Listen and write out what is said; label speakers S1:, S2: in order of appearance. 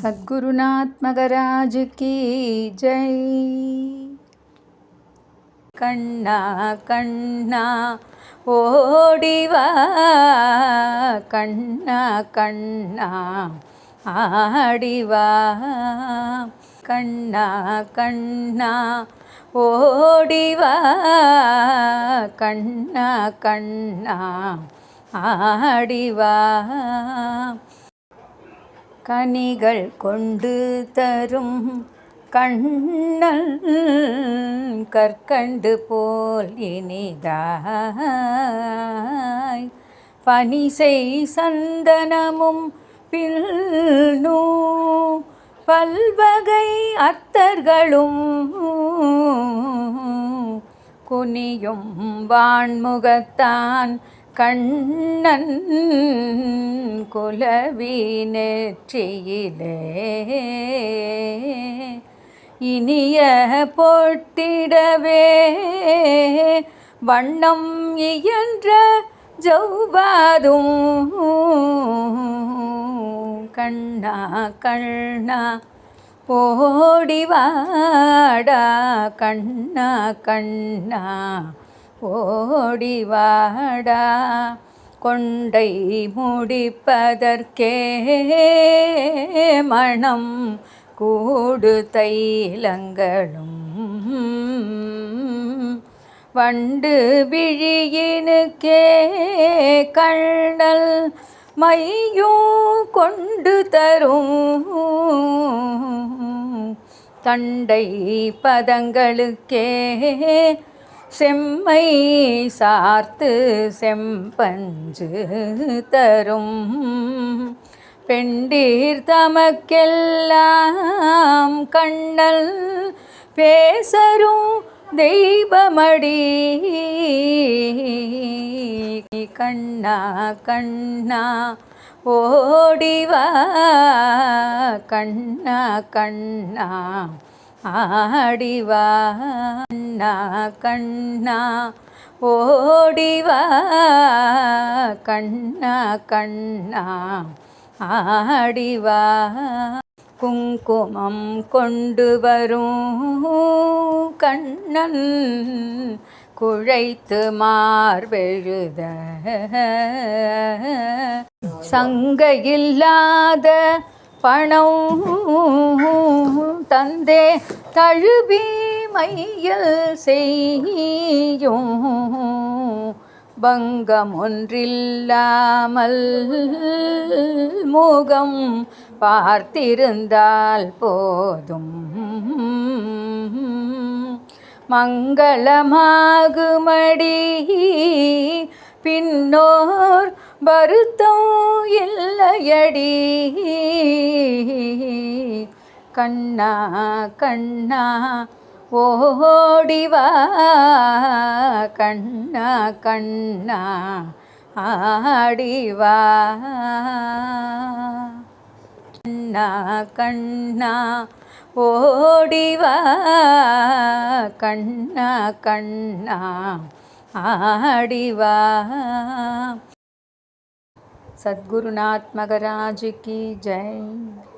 S1: സദ്ഗുരുനാത്മകരാജുക്ക് ജയ്. കണ്ണ കണ്ണ ഓടിവ. കണ്ണ കണ്ണ ആടിവ. കണ്ണ കണ്ണ ഓടിവ. കണ്ണ കണ്ണ ആടിവ. கனிகள் கொண்டு தரும் கண்ணல் கற்கண்டு போல் இனிதாய். பனிசை சந்தனமும் பில்னூ பல்வகை அத்தர்களும் குனியும் வான்முகத்தான் கண்ணன் குலவி நெற்றியிலே. இனிய போட்டிடவே வண்ணம் இயன்ற ஜவ்வாதும் கண்ணா கண்ணா ஓடிவாடா கண்ணா கண்ணா ஓடிவாடா கொண்டை முடிப்பதற்கே மணம் கூடு தைலங்களும். வண்டு விழியினுக்கே கண்ணல் மையும் கொண்டு தரும். தண்டை பதங்களுக்கே செம்மை சார்த்து செம்பஞ்சு தரும். பெண்டீர் தமக்கெல்லாம் கண்ணல் பேசரும் தெய்வமடி. கண்ணா கண்ணா ஓடிவா கண்ணா கண்ணா ஆடிவா கண்ணா கண்ணா ஓடிவா. கண்ணா கண்ணா ஆடிவா. குங்குமம் கொண்டு வரும் கண்ணன் குழைத்து மார்பெழுத சங்க இல்லாத பணம் தந்தே தழுவி மையல் செய்யும். பங்கம் ஒன்றில்லாமல் முகம் பார்த்திருந்தால் போதும். மங்களமாகுமடி. பின்னோர் வருத்தம் இல்லையடி. கண்ணா கண்ணா ഓടിവാ കണ്ണ കണ്ണ ആടിവാ. കണ്ണ കണ്ണ ഓടിവാ കണ്ണ കണ്ണ ആടിവാ. കി ജയ്.